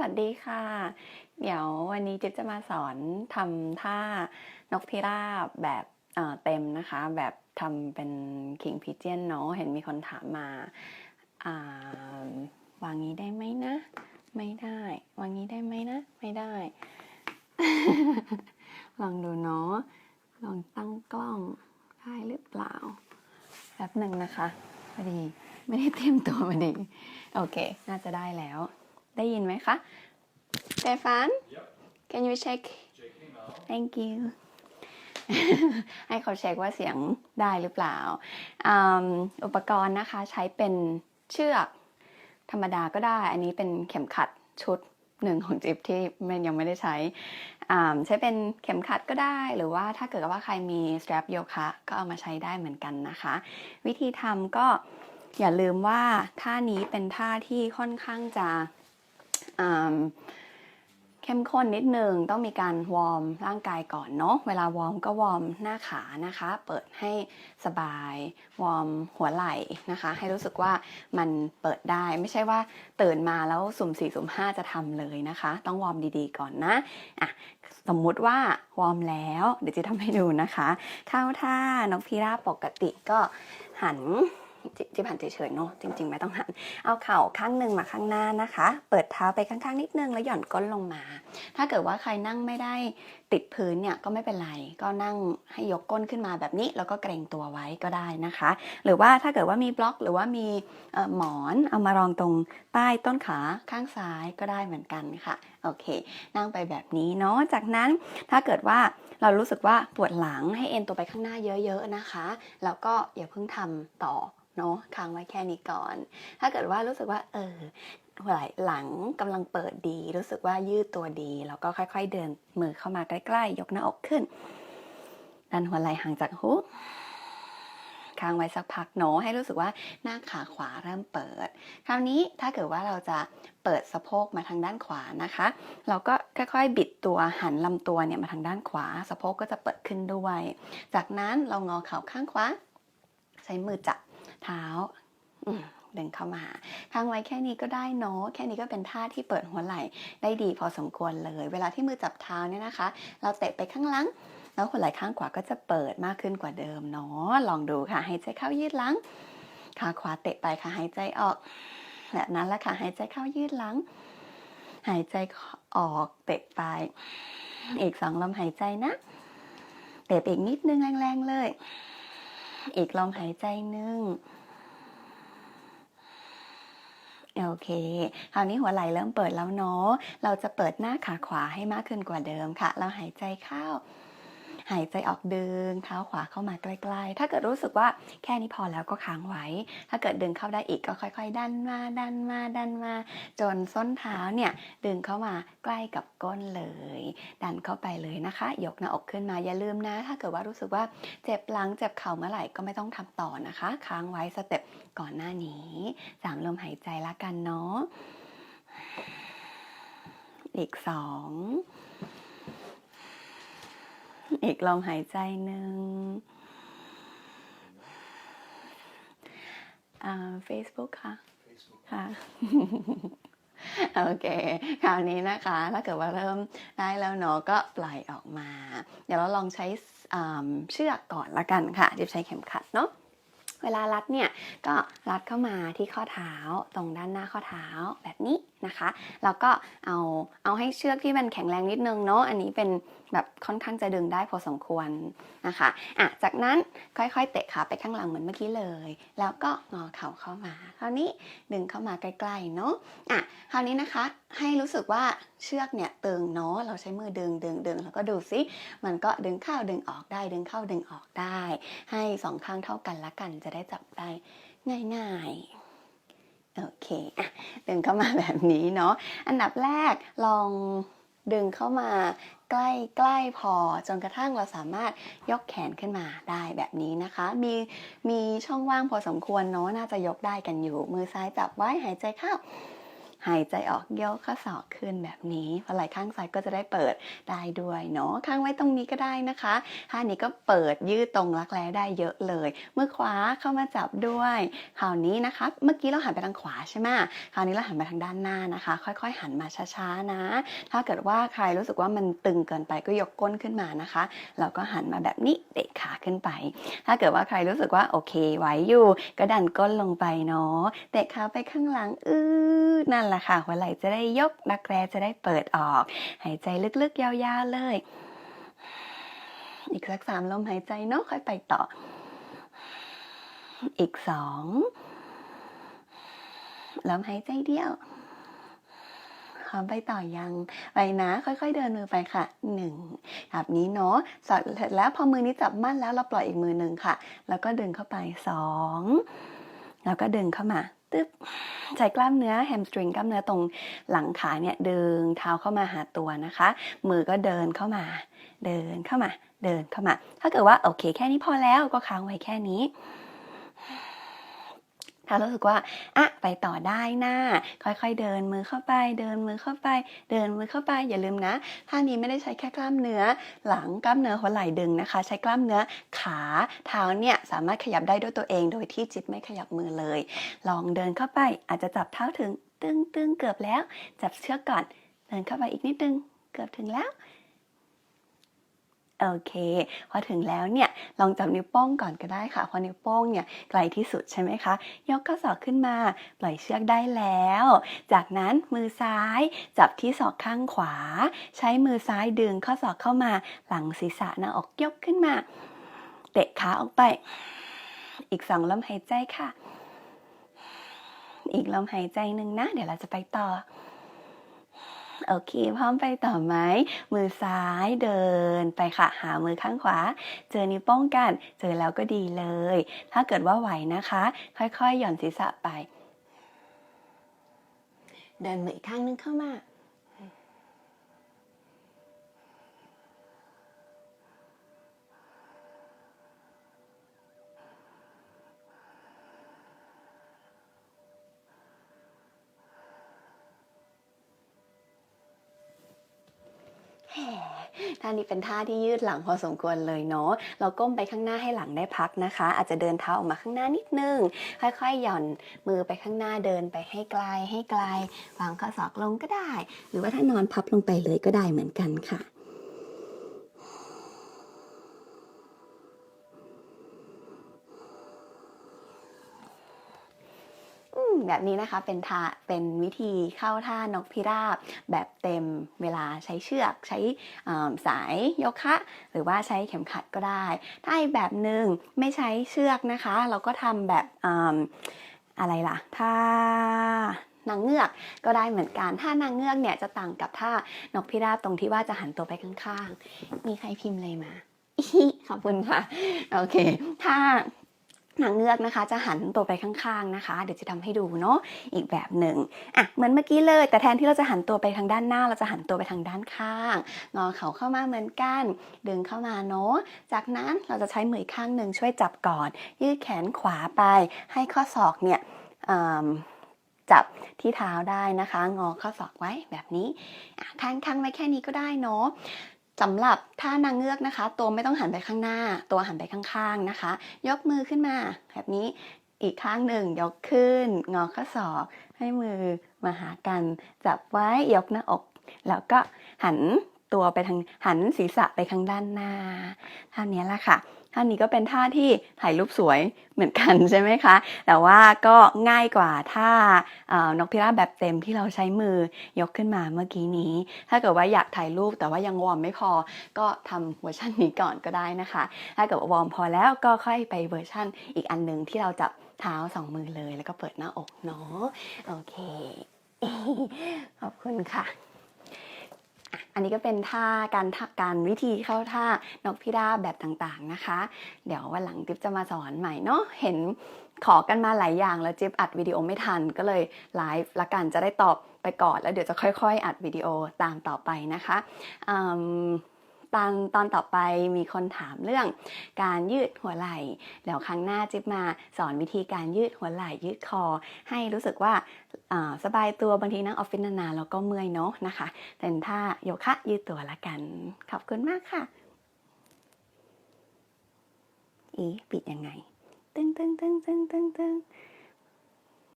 สวัสดีค่ะ เดี๋ยววันนี้จิ๊บจะมาสอนทำท่านกพิราบแบบเเต็มนะคะ แบบทำเป็น King Pigeon เนาะเห็นมีคนถามมาาวางงี้ได้ไหมนะ ไม่ได้ วางงี้ได้ไหมนะ ไม่ได้ ลองดูเนาะลองตั้งกล้องได้หรือเปล่าแป๊บหนึ่งนะคะพอดี ไม่ได้เตรียมตัวมาดี โอเค น่าจะได้แล้ว ได้ยินไหมคะ Stefan Yep. can you check Checking now. thank you ให้เขาเช็คว่าเสียงได้หรือเปล่าอืมอุปกรณ์นะคะใช้เป็นเชือกธรรมดาก็ได้ อันนี้เป็นเข็มขัดชุดหนึ่งของจิ๊บที่มันยังไม่ได้ใช้อ่าใช้เป็นเข็มขัดก็ได้ หรือว่าถ้าเกิดว่าใครมี strap โยคะก็เอามาใช้ได้เหมือนกันนะคะ วิธีทำก็อย่าลืมว่าท่านี้เป็นท่าที่ค่อนข้างจะอืม เข้มข้นนิดนึงต้องมีการวอร์มร่างกายก่อนเนาะเวลาวอร์มก็วอร์มหน้าขานะคะ เปิดให้สบายวอร์มหัวไหล่นะคะ ให้รู้สึกว่ามันเปิดได้ไม่ใช่ว่าตื่นมาแล้วสุ่มสี่สุ่มห้าจะทำเลยนะคะ ต้องวอร์มดีๆก่อนนะอะสมมุติว่าวอร์มแล้วเดี๋ยวจะทำให้ดูนะคะ เข้าท่านกพิราบปกติก็หัน จิจิบหันเฉยๆเนาะจริง ๆ ไม่ต้องหัน เอาเข่าข้างหนึ่งมาข้างหน้านะคะ เปิดเท้าไปข้างๆนิดนึงแล้วหย่อนก้นลงมา ถ้าเกิดว่าใครนั่งไม่ได้ติดพื้นเนี่ยก็ไม่เป็นไร ก็นั่งให้ยกก้นขึ้นมาแบบนี้แล้วก็เกรงตัวไว้ก็ได้นะคะ หรือว่าถ้าเกิดว่ามีบล็อกหรือว่ามีหมอนเอามารองตรงใต้ต้นขาข้างซ้ายก็ได้เหมือนกันค่ะโอเค นั่งไปแบบนี้เนาะ จากนั้นถ้าเกิดว่าเรารู้สึกว่าปวดหลังให้เอ็นตัวไปข้างหน้าเยอะๆนะคะ แล้วก็อย่าเพิ่งทำต่อเนาะค้างไว้แค่นี้ก่อน ถ้าเกิดว่ารู้สึกว่า เออหัวไหล่หลังกำลังเปิดดี รู้สึกว่ายืดตัวดี แล้วก็ค่อย ๆ เดินมือเข้ามาใกล้ ๆ ยกหน้าอกขึ้น ดันหัวไหล่ห่างจากหุก ค้างไว้สักพักเนาะให้รู้สึกว่าหน้าขาขวาเริ่มเปิด คราวนี้ถ้าเกิดว่าเราจะเปิดสะโพกมาทางด้านขวานะคะ เราก็ค่อยๆบิดตัวหันลำตัวเนี่ยมาทางด้านขวา สะโพกก็จะเปิดขึ้นด้วย จากนั้นเรางอเข่าข้างขวาใช้มือจับเท้าดึงเข้ามาค้างไว้แค่นี้ก็ได้เนาะแค่นี้ก็เป็นท่าที่เปิดหัวไหล่ได้ดีพอสมควรเลย เวลาที่มือจับเท้าเนี่ยนะคะ เราเตะไปข้างหลัง แล้วหัวไหล่ข้างขวาก็จะเปิดมากขึ้นกว่าเดิมเนาะลองดูค่ะหายใจเข้ายืดหลังขาขวาเตะไปค่ะหายใจออกแบบนั้นละค่ะหายใจเข้ายืดหลัง หายใจออกเตะไป อีกสองลมหายใจนะ เตะอีกนิดนึงแรงๆเลย อีกลมหายใจหนึ่งโอเค คราวนี้หัวไหล่เริ่มเปิดแล้วเนาะ เราจะเปิดหน้าขาขวาให้มากขึ้นกว่าเดิมค่ะ เราหายใจเข้า หายใจออกดึงเท้าขวาเข้ามาใกล้ๆ ถ้าเกิดรู้สึกว่าแค่นี้พอแล้วก็ค้างไว้ ถ้าเกิดดึงเข้าได้อีกก็ค่อย ๆ ดันมาดันมาดันมา จนส้นเท้าเนี่ยดึงเข้ามาใกล้กับก้นเลย ดันเข้าไปเลยนะคะ ยกหน้าอกขึ้นมาอย่าลืมนะ ถ้าเกิดว่ารู้สึกว่าเจ็บหลังเจ็บเข่าเมื่อไหร่ก็ไม่ต้องทำต่อนะคะ ค้างไว้สเต็ปก่อนหน้านี้สามลมหายใจละกันเนาะอีกสอง อีกลมหายใจหนึ่งอ่า Facebook ค่ะ Facebook. ค่ะ โอเค คราวนี้นะคะ ถ้าเกิดว่าเริ่มได้แล้วเนาะก็ปล่อยออกมา เดี๋ยวเราลองใช้อ่าเชือกก่อนละกันค่ะเดี๋ยวใช้เข็มขัดเนาะ เวลารัดเนี่ย ก็รัดเข้ามาที่ข้อเท้าตรงด้านหน้าข้อเท้าแบบนี้นะคะแล้วก็เอาเอาให้เชือกที่มันแข็งแรงนิดนึงเนาะอันนี้เป็นแบบค่อนข้างจะดึงได้พอสมควรนะคะอะจากนั้นค่อยๆ เตะขาไปข้างหลังเหมือนเมื่อกี้เลย แล้วก็งอเข่าเข้ามา คราวนี้ดึงเข้ามาใกล้ๆเนาะอะคราวนี้นะคะให้รู้สึกว่าเชือกเนี่ยตึงเนาะเราใช้มือดึงดึงดึงแล้วก็ดูซิมันก็ดึงเข้าดึงออกได้ดึงเข้าดึงออกได้ ให้สองข้างเท่ากันละกันจะได้จับได้ง่ายๆ โอเคอะดึงเข้ามาแบบนี้เนาะอันดับแรกลองดึงเข้ามาใกล้ใกล้พอจนกระทั่งเราสามารถยกแขนขึ้นมาได้แบบนี้นะคะ มีมีช่องว่างพอสมควรเนาะน่าจะยกได้กันอยู่ มือซ้ายจับไว้หายใจเข้า หายใจออกยกข้อศอกขึ้นแบบนี้พอไหล่ข้างซ้ายก็จะได้เปิดได้ด้วยเนาะข้างไว้ตรงนี้ก็ได้นะคะท่านี้ก็เปิดยืดตรงรักแร้ได้เยอะเลยมือขวาเข้ามาจับด้วยคราวนี้นะคะ เมื่อกี้เราหันไปทางขวาใช่ไหมคราวนี้เราหันไปทางด้านหน้านะคะ ค่อยๆ หันมาช้าๆนะ ถ้าเกิดว่าใครรู้สึกว่ามันตึงเกินไปก็ยกก้นขึ้นมานะคะแล้วก็หันมาแบบนี้เตะขาขึ้นไป ถ้าเกิดว่าใครรู้สึกว่าโอเคไหวอยู่ ก็ดันก้นลงไปเนาะเตะขาไปข้างหลังอืดนั่นแหละค่ะ หัวไหล่จะได้ยกรักแร้จะได้เปิดออก หายใจลึกๆ ยาวๆเลย อีกสักสามลมหายใจเนาะค่อยไปต่อ อีกสองลมหายใจเดียวพร้อมไปต่อยังไปนะค่อย ๆ เดินมือไปค่ะหนึ่งแบบนี้เนาะสอดเสร็จแล้วพอมือนี้จับมั่นแล้วเราปล่อยอีกมือหนึ่งค่ะ แล้วก็ดึงเข้าไปสองแล้วก็ดึงเข้ามา ตึ๊บใช้กล้ามเนื้อแฮมสตริงกล้ามเนื้อตรงหลังขาเนี่ยดึงเท้าเข้ามาหาตัวนะคะ มือก็เดินเข้ามา เดินเข้ามา เดินเข้ามา ถ้าเกิดว่าโอเค แค่นี้พอแล้วก็ค้างไว้แค่นี้ ถ้ารู้สึกว่าอะไปต่อได้นะค่อยๆ เดินมือเข้าไป เดินมือเข้าไป เดินมือเข้าไป อย่าลืมนะท่านี้ไม่ได้ใช้แค่กล้ามเนื้อ หลังกล้ามเนื้อหัวไหล่ดึงนะคะ ใช้กล้ามเนื้อขาเท้าเนี่ยสามารถขยับได้ด้วยตัวเองโดยที่จิตไม่ขยับมือเลย ลองเดินเข้าไปอาจจะจับเท้าถึงตึงตึงเกือบแล้ว จับเชือกก่อน เดินเข้าไปอีกนิดนึง เกือบถึงแล้ว โอเค พอถึงแล้วเนี่ย ลองจับนิ้วโป้งก่อนก็ได้ค่ะ เพราะนิ้วโป้งเนี่ยไกลที่สุดใช่ไหมคะ ยกข้อศอกขึ้นมา ปล่อยเชือกได้แล้ว จากนั้นมือซ้ายจับที่ศอกข้างขวา ใช้มือซ้ายดึงข้อศอกเข้ามา หลังศีรษะหน้าอกยกขึ้นมา เตะขาออกไป อีกสองลมหายใจค่ะ อีกลมหายใจหนึ่งนะ เดี๋ยวเราจะไปต่อ โอเค พร้อมไปต่อไหม มือซ้ายเดินไปค่ะ หามือข้างขวา เจอนิ้วโป้งกัน เจอแล้วก็ดีเลย ถ้าเกิดว่าไหวนะคะ ค่อยๆ หย่อนศีรษะไป เดินมืออีกข้างนึงเข้ามาานี้เป็นท่าที่ยืดหลังพอสมควรเลยเนาะ เราก้มไปข้างหน้าให้หลังได้พักนะคะ อาจจะเดินเท้าออกมาข้างหน้านิดนึง ค่อยๆ หย่อนมือไปข้างหน้าเดินไปให้ไกลให้ไกลวางข้อศอกลงก็ได้ หรือว่าถ้านอนพับลงไปเลยก็ได้เหมือนกันค่ะ แบบนี้นะคะเป็นท่าเป็นวิธีเข้าท่านกพิราบ แบบเต็มเวลาใช้เชือกใช้สายโยคะ หรือว่าใช้เข็มขัดก็ได้ ถ้าอีกแบบหนึ่งไม่ใช้เชือกนะคะ เราก็ทำแบบออะไรล่ะท่านางเงือกก็ได้เหมือนกันท่านางเงือกเนี่ยจะต่างกับท่านกพิราบตรงที่ว่าจะหันตัวไปข้างๆ มีใครพิมพ์เลยมาขอบคุณค่ะ โอเค ถ้า นางเงือกนะคะ จะหันตัวไปข้างๆนะคะ เดี๋ยวจะทำให้ดูเนาะอีกแบบหนึ่งอะเหมือนเมื่อกี้เลย แต่แทนที่เราจะหันตัวไปทางด้านหน้า เราจะหันตัวไปทางด้านข้างงอเข่าเข้ามาเหมือนกัน ดึงเข้ามาเนาะจากนั้นเราจะใช้มือข้างหนึ่งช่วยจับก่อน ยืดแขนขวาไป ให้ข้อศอกเนี่ยจับที่เท้าได้นะคะ งอข้อศอกไว้แบบนี้อะค้างๆไว้แค่นี้ก็ได้เนาะ สำหรับท่านางเงือกนะคะ ตัวไม่ต้องหันไปข้างหน้า ตัวหันไปข้างๆนะคะ ยกมือขึ้นมา แบบนี้อีกข้างหนึ่งยกขึ้น งอข้อศอกให้มือมาหากันจับไว้ยกหน้าอก แล้วก็หันตัวไปทางหันศีรษะไปข้างด้านหน้าท่านี้ละค่ะ ท่านี้ก็เป็นท่าที่ถ่ายรูปสวยเหมือนกันใช่ไหมคะ แต่ว่าก็ง่ายกว่าท่านกพิราบแบบเต็มที่เราใช้มือยกขึ้นมาเมื่อกี้นี้ ถ้าเกิดว่าอยากถ่ายรูปแต่ว่ายังวอร์มไม่พอ ก็ทำเวอร์ชันนี้ก่อนก็ได้นะคะ ถ้าเกิดว่าวอร์มพอแล้วก็ค่อยไปเวอร์ชันอีกอันหนึ่งที่เราจับเท้าสองมือเลยแล้วก็เปิดหน้าอกเนาะโอเค ขอบคุณค่ะ อันนี้ก็เป็นท่าการท่าการวิธีเข้าท่านกพิราบแบบต่างๆนะคะ เดี๋ยววันหลังจิ๊บจะมาสอนใหม่เนาะเห็นขอกันมาหลายอย่างแล้วจิ๊บอัดวิดีโอไม่ทันก็เลยไลฟ์ละกันจะได้ตอบไปก่อนแล้วเดี๋ยวจะค่อย ๆ อัดวิดีโอตามต่อไปนะคะอืม ตอนตอนต่อไปมีคนถามเรื่องการยืดหัวไหล่แล้วครั้งหน้าจิ๊บมาสอนวิธีการยืดหัวไหล่ยืดคอ ให้รู้สึกว่าสบายตัวบางทีนั่งออฟฟิศนานๆแล้วก็เมื่อยเนาะนะคะเป็นท่าโยคะยืดตัวละกัน ขอบคุณมากค่ะ อีปิดยังไง ตึงตึงตึงตึงตึงตึง